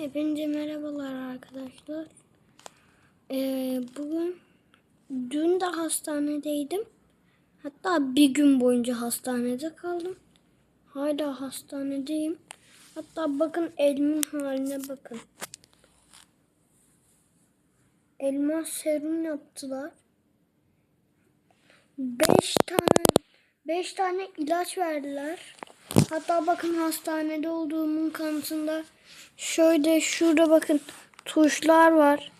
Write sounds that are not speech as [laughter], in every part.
Hepinize merhabalar arkadaşlar. Ee, bugün dün de hastanedeydim. Hatta bir gün boyunca hastanede kaldım. Hala hastanedeyim. Hatta bakın elimin haline bakın. Elma serum yaptılar. Beş tane beş tane ilaç verdiler. Hatta bakın hastanede olduğumun kanıtında şöyle şurada bakın tuşlar var.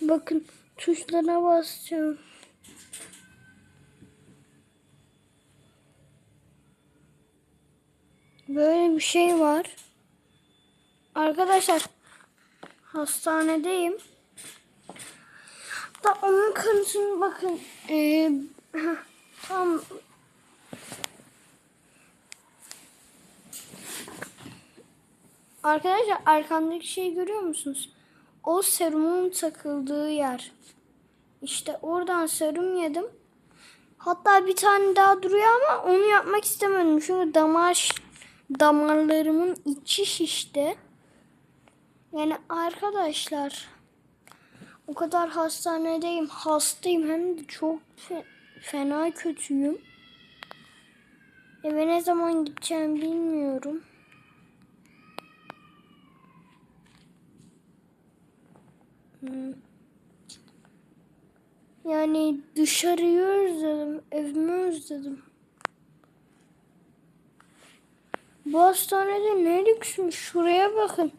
Bakın tuşlara basacağım. Böyle bir şey var. Arkadaşlar hastanedeyim. Da onun kanıtını bakın. Ee, [laughs] tam Arkadaşlar arkamdaki şeyi görüyor musunuz? O serumun takıldığı yer. İşte oradan serum yedim. Hatta bir tane daha duruyor ama onu yapmak istemedim. Çünkü damar damarlarımın içi şişti. Yani arkadaşlar o kadar hastanedeyim, hastayım hem de çok fe- fena kötüyüm. Eve ne zaman gideceğim bilmiyorum. Yani dışarıyı özledim, evimi özledim. Bu hastanede ne lüksmüş? Şuraya bakın.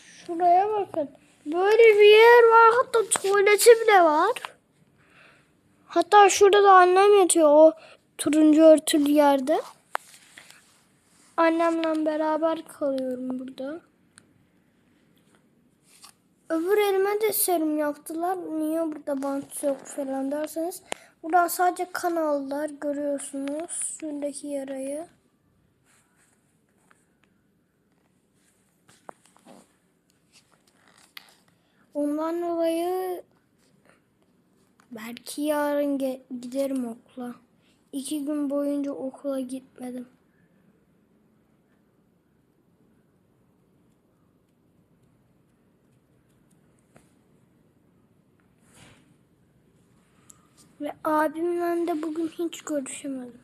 Şuraya bakın. Böyle bir yer var. Hatta tuvaleti bile var. Hatta şurada da annem yatıyor o turuncu örtülü yerde. Annemle beraber kalıyorum burada. Öbür elime de serum yaptılar. Niye burada bant yok falan derseniz. Buradan sadece kan aldılar. Görüyorsunuz şuradaki yarayı. Ondan dolayı belki yarın giderim okula. İki gün boyunca okula gitmedim. Ve abimle de bugün hiç görüşemedim.